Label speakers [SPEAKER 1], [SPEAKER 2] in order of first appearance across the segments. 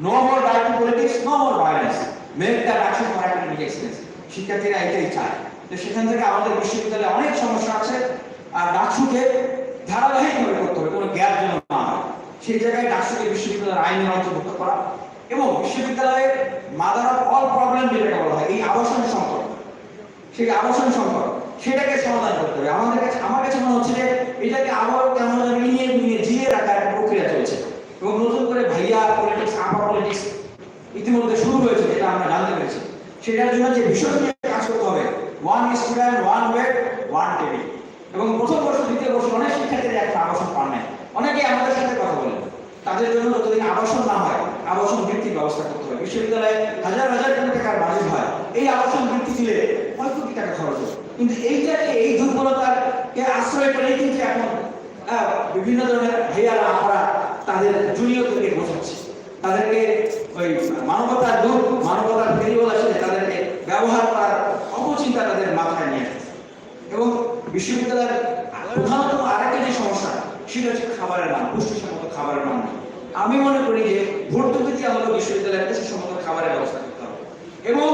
[SPEAKER 1] No more direct politics no more violence make the action for academic excellence শিক্ষার্থীরা এটাই চায়। তো সেখান থেকে আমাদের বিশ্ববিদ্যালয়ে অনেক সমস্যা আছে। আর ডাকসুকে ধারাবাহিকভাবে করতে হবে, কোনো গ্যাপ যেন না হয়। সেই জায়গায় ডাকসুকে বিশ্ববিদ্যালয়ের আইনের অন্তর্ভুক্ত করা এবং বিশ্ববিদ্যালয়ের মাদার অফ অল প্রবলেম যেটাকে বলা হয়, এই আবাসন সংকট সেই আবাসন সংকট সেটাকে সমাধান করতে হবে। আমাদের কাছে আমার কাছে মনে হচ্ছে যে এটাকে আবার কেমন যেন নিয়ে নিয়ে জিয়ে রাখার একটা প্রক্রিয়া চলছে। ভাইয়া পলিটিক্স আপা পলিটিক্স ইতিমধ্যে শুরু হয়েছে এটা আমরা জানতে পেরেছি। সেটার জন্য যে বিষয় নিয়ে কাজ করতে হবে one student one wait one table এবং প্রথম বর্ষ, দ্বিতীয় বর্ষ, অনেক শিক্ষার্থীরা একটা আবাসন পান নাই। অনেকে আমাদের সাথে কথা বলেন। তাদের জন্য যতদিন আবাসন না হয়, আবাসন ভিত্তিক ব্যবস্থা করতে হবে বিশ্ববিদ্যালয়ে হাজার হাজার কোটি টাকার বাজেট হয়। এই আবাসন ভিত্তি দিলে কয় কোটি টাকা খরচ হয়। কিন্তু এইটাকে, এই দুর্বলতার আশ্রয় করে কিন্তু এখন বিভিন্ন ধরনের ভাইয়ারা আমরা তাদের জুনিয়রদেরকে বোঝাচ্ছি। তাদেরকে ওই মানবতার দূত মানবতার ফেরিওয়াল আসলে তাদেরকে ব্যবহার করার অপচিন্তা তাদের মাথায় নিয়ে আসছে এবং বিশ্ববিদ্যালয়ের প্রধানত আরেকটা যে সমস্যা, সেটা হচ্ছে খাবারের মান, পুষ্টিসম্মত খাবারের মান আমি মনে করি যে ভর্তুকি দেওয়া হলো বিশ্ববিদ্যালয়ের পুষ্টিসম্মত খাবারের ব্যবস্থা করতে হবে। এবং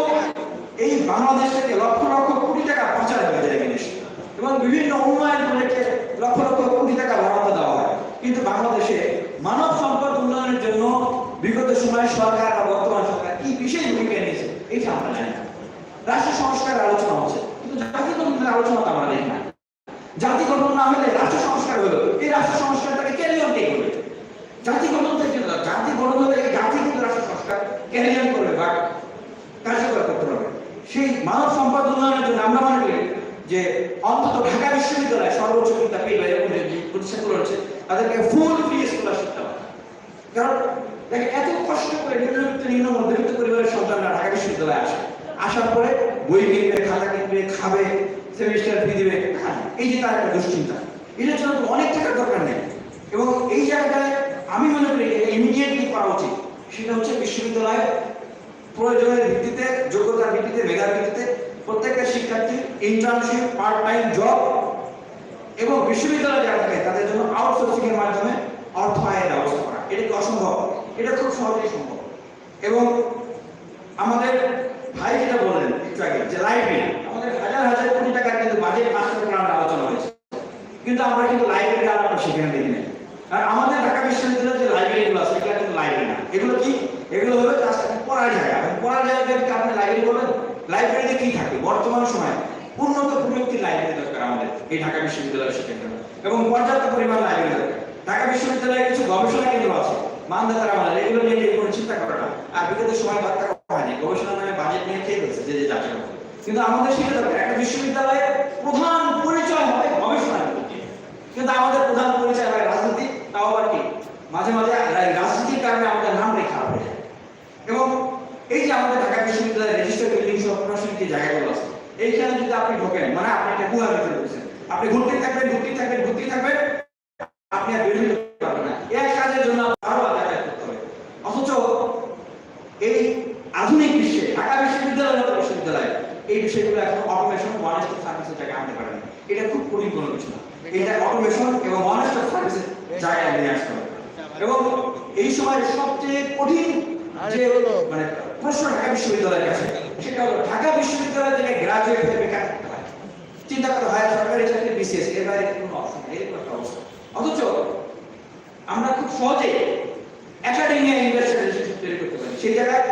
[SPEAKER 1] এই বাংলাদেশ থেকে লক্ষ লক্ষ কোটি টাকা পাচার হয়ে যায় এবং বিভিন্ন উন্নয়ন প্রজেক্টে লক্ষ লক্ষ কোটি টাকা বরাদ্দ দেওয়া হয় কিন্তু বাংলাদেশে মানব সম্পদ উন্নয়নের জন্য বিগত সময়ে সরকার বা বর্তমান সরকার কি বিশেষ ভূমিকা নিয়েছে এটা আমরা জানি না রাষ্ট্র সংস্কারের আলোচনা হচ্ছে কিন্তু গঠনের আলোচনা তো আমরা দেখি না জাতি গঠন না হলে রাষ্ট্র সংস্কার হলো। এই রাষ্ট্র সংস্কারটাকে ক্যারিয়ন কে করবে? জাতি গঠন থেকে জাতি গঠন হলে জাতি কিন্তু রাষ্ট্র সংস্কার ক্যারিয়ন করবে? বা কার্যকর করতে হবে। সেই মানব সম্পদ উন্নয়নের জন্য আমরা মনে করি যে অন্তত ঢাকা বিশ্ববিদ্যালয় সর্বোচ্চ বিদ্যাপীঠ বা এরকম যে প্রতিষ্ঠানগুলো রয়েছে, তাদেরকে ফুল ফ্রি স্কলারশিপ দেওয়া কারণ দেখে এত কষ্ট করে নিম্নবিত্ত নিম্ন মধ্যবিত্ত পরিবারের সন্তানরা ঢাকা বিশ্ববিদ্যালয়ে আসে। আসার পরে বই কিনবে, খাতা কিনবে, খাবে সেমিস্টার ফি দিবে। হ্যাঁ, এই যে তার একটা দুশ্চিন্তা। এটার জন্য অনেক টাকার দরকার নেই। এবং এই জায়গায় আমি মনে করি ইমিডিয়েটলি করা উচিত। সেটা হচ্ছে বিশ্ববিদ্যালয়ে প্রয়োজনের ভিত্তিতে যোগ্যতার ভিত্তিতে মেধার ভিত্তিতে প্রত্যেকটা শিক্ষার্থী ইন্টার্নশিপ পার্ট টাইম জব এবং বিশ্ববিদ্যালয়ে যারা থাকে তাদের জন্য আউটসোর্সিং এর মাধ্যমে অর্থ আয়ের ব্যবস্থা করা। এটা কি অসম্ভব? এটা খুব সহজেই সম্ভব। এবং আমাদের ভাই যেটা বললেন একটু যে লাইব্রেরি আমাদের হাজার হাজার কোটি টাকার কিন্তু বাজেট মাস্টার প্ল্যানের আলোচনা হয়েছে। কিন্তু আমরা কিন্তু লাইব্রেরি আর সেখানে দেখি না আর আমাদের ঢাকা বিশ্ববিদ্যালয়ের যে লাইব্রেরিগুলো আছে এগুলো কিন্তু লাইব্রেরি না। এগুলো কি? এগুলো হলো পড়ার জায়গা। পড়ার জায়গাকে আপনি লাইব্রেরি বলবেন লাইব্রেরিতে কি থাকে? বর্তমান সময়ে উন্নত প্রযুক্তির লাইব্রেরি দরকার আমাদের এই ঢাকা বিশ্ববিদ্যালয়ের শিক্ষার্থীরা এবং পর্যাপ্ত পরিমাণ লাইব্রেরি দরকার। ঢাকা বিশ্ববিদ্যালয়ে কিছু গবেষণা কেন্দ্র আছে। মানদাতার আমাদের এগুলো নিয়ে কোনো চিন্তা করে না। আর বিগত সময় বার্তা হয়নি। গবেষণা নামে বাজেট নিয়ে খেয়ে ফেলছে যে যে যাচ্ছে কিন্তু আমাদের সেটা দরকার একটা বিশ্ববিদ্যালয়ের প্রধান পরিচয় হয় গবেষণা কিন্তু আমাদের প্রধান পরিচয় হয় রাজনীতি, তাও আবার কি? মাঝে মাঝে রাজনীতির কারণে আমাদের নাম রেখা হয়ে যায়। এবং এই যে আমাদের ঢাকা বিশ্ববিদ্যালয়ের রেজিস্টার বিল্ডিং সহ প্রশাসনিক জায়গাগুলো আছে, এইখানে যদি আপনি ঢোকেন মানে আপনি একটা গুহার ভিতরে ঢুকছেন, আপনি ঘুরতে থাকবেন ঘুরতে থাকবেন ঘুরতে থাকবেন, আপনি আর বের পারবেন না এক কাজের জন্য বারবার যাতায়াত করতে হবে অথচ এই আধুনিক বিশ্বে, ঢাকা বিশ্ববিদ্যালয়ের মতো বিশ্ববিদ্যালয়। এই বিষয়গুলো এখন অটোমেশন ওয়ানেস্ট সার্ভিসের জায়গায় আনতে পারে এটা খুব কঠিন কোনো কিছু এটা অটোমেশন এবং ওয়ানেস্ট সার্ভিসের জায়গায় নিয়ে আসতে এবং এই সময় সবচেয়ে কঠিন যে মানে প্রশ্ন ঢাকা বিশ্ববিদ্যালয়ের কাছে, সেটা হলো ঢাকা বিশ্ববিদ্যালয় থেকে গ্রাজুয়েট হয়ে বেকার চিন্তা করা হয়, সরকারি চাকরি বিসিএস এর বাইরে কোনো অপশন নেই অথচ আমরা খুব সহজে একাডেমিয়া পারি সেই জায়গায়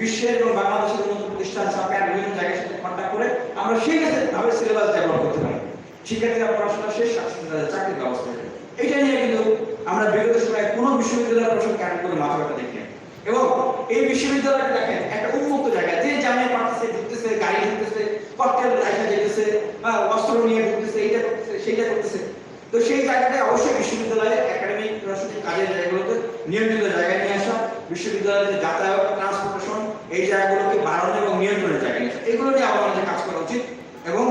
[SPEAKER 1] বিশ্বের এবং বাংলাদেশের উন্নত প্রতিষ্ঠান সরকার বিভিন্ন জায়গার সাথে কন্ট্যাক্ট করে আমরা সেই ভাবে সিলেবাস ডেভেলপ করতে পারি। শিক্ষার্থীরা পড়াশোনা শেষ তাদের চাকরির ব্যবস্থা এইটা নিয়ে কিন্তু আমরা বিগত সময়ে কোনো বিশ্ববিদ্যালয় প্রশ্ন ক্যারেক্ট করে মাথা ব্যথা দেখি এবং এই বিশ্ববিদ্যালয়টা দেখেন, একটা উন্মুক্ত জায়গা। যে জানে পারতেছে ঢুকতেছে, গাড়ি ঢুকতেছে ককটেল রাখা যেতেছে বা অস্ত্র নিয়ে ঢুকতেছে, এইটা করতেছে, সেইটা করতেছে। তো সেই জায়গাটায় অবশ্যই বিশ্ববিদ্যালয়ে একাডেমিক প্রশাসনিক কাজের জায়গাগুলোতে নিয়ন্ত্রিত জায়গায় নিয়ে আসা বিশ্ববিদ্যালয়ের যাতায়াত ট্রান্সপোর্টেশন এই জায়গাগুলোকে বাড়ানো এবং নিয়ন্ত্রণের আসা এগুলো নিয়ে আমাদের কাজ করা উচিত এবং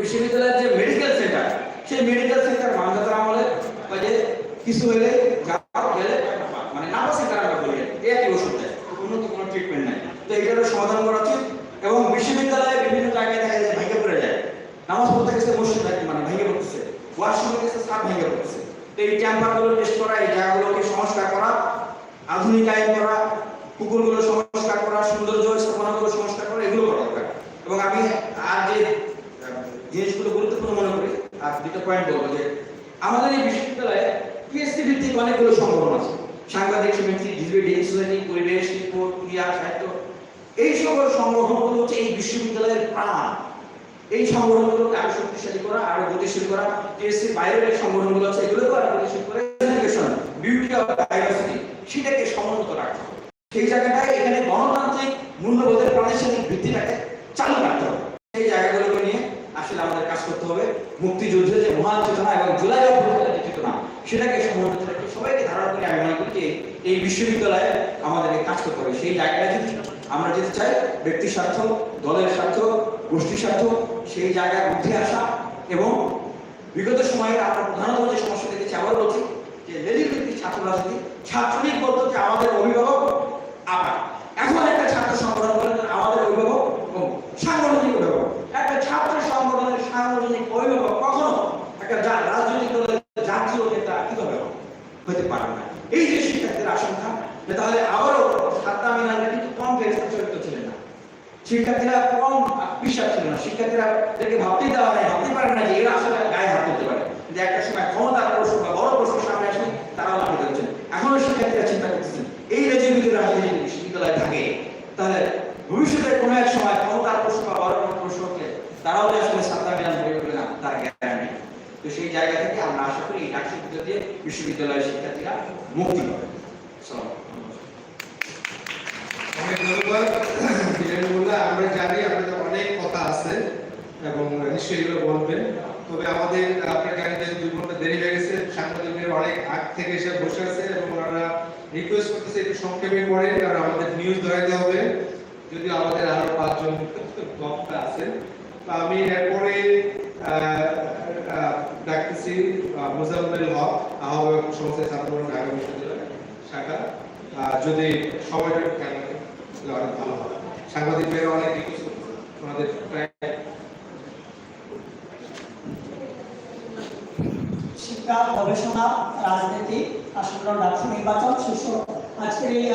[SPEAKER 1] বিশ্ববিদ্যালয়ের যে মেডিকেল সেন্টার সেই মেডিকেল সেন্টার মানদাতার আমলে যে কিছু হলে গেলে মানে নার্ভাস সেন্টার আমরা বলি এই একই ওষুধ দেয়, উন্নত কোনো ট্রিটমেন্ট নাই। তো এটারও সমাধান করা উচিত এবং বিশ্ববিদ্যালয়ে বিভিন্ন জায়গায় দেখা যায় ভেঙে পড়ে যায়। নামাজ পড়তে গেছে মসজিদ মানে ভেঙে পড়তেছে। ওয়াশরুমে গেছে সাপ ভেঙে পড়তেছে। তো এই চেম্বারগুলো টেস্ট করা, এই জায়গাগুলোকে সংস্কার করা আধুনিকায়ন করা, পুকুরগুলো সংস্কার করা, সৌন্দর্য স্থাপনাগুলো সংস্কার করা, এগুলো করা দরকার। এবং আমি আর যে জিনিসগুলো গুরুত্বপূর্ণ মনে করি, আর দুটো পয়েন্ট বলব যে, আমাদের এই বিশ্ববিদ্যালয়ে পিএসসি ভিত্তিক অনেকগুলো সংগঠন আছে। সাংবাদিক সমিতি ডিবেট সোসাইটি, পরিবেশ, শিল্প, ক্রিয়া, সাহিত্য। এই সকল সংগঠনগুলো হচ্ছে এই বিশ্ববিদ্যালয়ের প্রাণ। এই সংগঠনগুলোকে আরও শক্তিশালী করা, আরও গতিশীল করা পিএসসি বাইরের সংগঠনগুলো আছে এগুলোকে আরও গতিশীল করে বিউটি অফ ডাইভার্সিটি সেটাকে সমুন্নত রাখতে হবে। সেই জায়গাটায় এখানে গণতান্ত্রিক মূল্যবোধের প্রাতিষ্ঠানিক ভিত্তিটাকে চালু রাখতে হবে। সেই জায়গাগুলোকে নিয়ে আসলে আমাদের কাজ করতে হবে। মুক্তিযুদ্ধের যে মহান চেতনা এবং জুলাই অভ্যুত্থানের চেতনা, সেটাকে সমন্বিত রেখে সবাইকে ধারণ করে আমি মনে করি এই বিশ্ববিদ্যালয়ে আমাদেরকে কাজ করতে হবে। সেই জায়গায় যদি আমরা যেতে চাই ব্যক্তি স্বার্থ, দলের স্বার্থ গোষ্ঠী স্বার্থ, সেই জায়গায় উঠে আসা এবং বিগত সময়ে আমরা প্রধানত যে সমস্যা দেখেছি আবার বলছি যে লেলির ভিত্তিক ছাত্র রাজনীতি ছাত্রলীগ বলতো যে আমাদের অভিভাবক আবার। এখন একটা ছাত্র সংগঠন বলেন আমাদের অভিভাবক সাংগঠনিক অভিভাবক। একটা ছাত্র সংগঠনের সাংগঠনিক অভিভাবক কখনো একটা রাজনৈতিক দলের জাতীয় নেতা কীভাবে হবে? হতে পারে না? এই যে শিক্ষার্থীর আশঙ্কা তাহলে আবারও সাদ্দাম মিনাররা কিন্তু কম ফেরেস্তা চরিত্র ছিলেন না। শিক্ষার্থীরা কম বিশ্বাস ছিল না। শিক্ষার্থীরা ভাবতেই দেওয়া হয় ভাবতে পারে না যে এরা আসলে গায়ে হাত করতে পারে। যে একটা সময় ক্ষমতার প্রশ্ন বা বড় প্রশ্ন সামনে আসলে তারাও লাফিয়ে দিচ্ছেন এখনও শিক্ষার্থীরা চিন্তা করতেছেন এই রেজিমেন্টের রাজনীতি যদি বিশ্ববিদ্যালয়ে থাকে তাহলে ভবিষ্যতে কোনো এক সময় ক্ষমতার প্রশ্ন বা বড় কোনো প্রশ্ন উঠলে তারাও যে আসলে সাদ্দাম মিনার হয়ে উঠবে না তার গ্যারান্টি তো সেই জায়গা থেকে আমরা আশা শিক্ষিত দিয়ে বিশ্ববিদ্যালয়ের শিক্ষার্থীরা মুক্তি পাবে
[SPEAKER 2] আমরা জানি আপনাদের অনেক কথা আছে এবং নিশ্চয়ই এগুলো বলবেন। তবে আমাদের, আপনারা যে দুই ঘণ্টা দেরি হয়ে গেছে। সাংবাদিকদের অনেক আগ থেকে এসে বসে আছে এবং ওনারা রিকোয়েস্ট করতেছে একটু সংক্ষেপে করেন কারণ আমাদের নিউজ ধরাইতে হবে। যদি আমাদের আরও পাঁচজন বক্তা আছেন তো আমি এরপরে আহ, মোজাম্মেল হক আহ্বায়ক সংস্থা ছাত্র ঢাকা বিশ্ববিদ্যালয় শাখা। যদি সময়টা খেয়াল রাখেন অনেক ভালো হবে। সাংবাদিক অনেক ওনাদের প্রায়
[SPEAKER 3] শিক্ষা গবেষণা রাজনীতি আসন্ন ডাকসু নির্বাচন শীর্ষ আজকের এই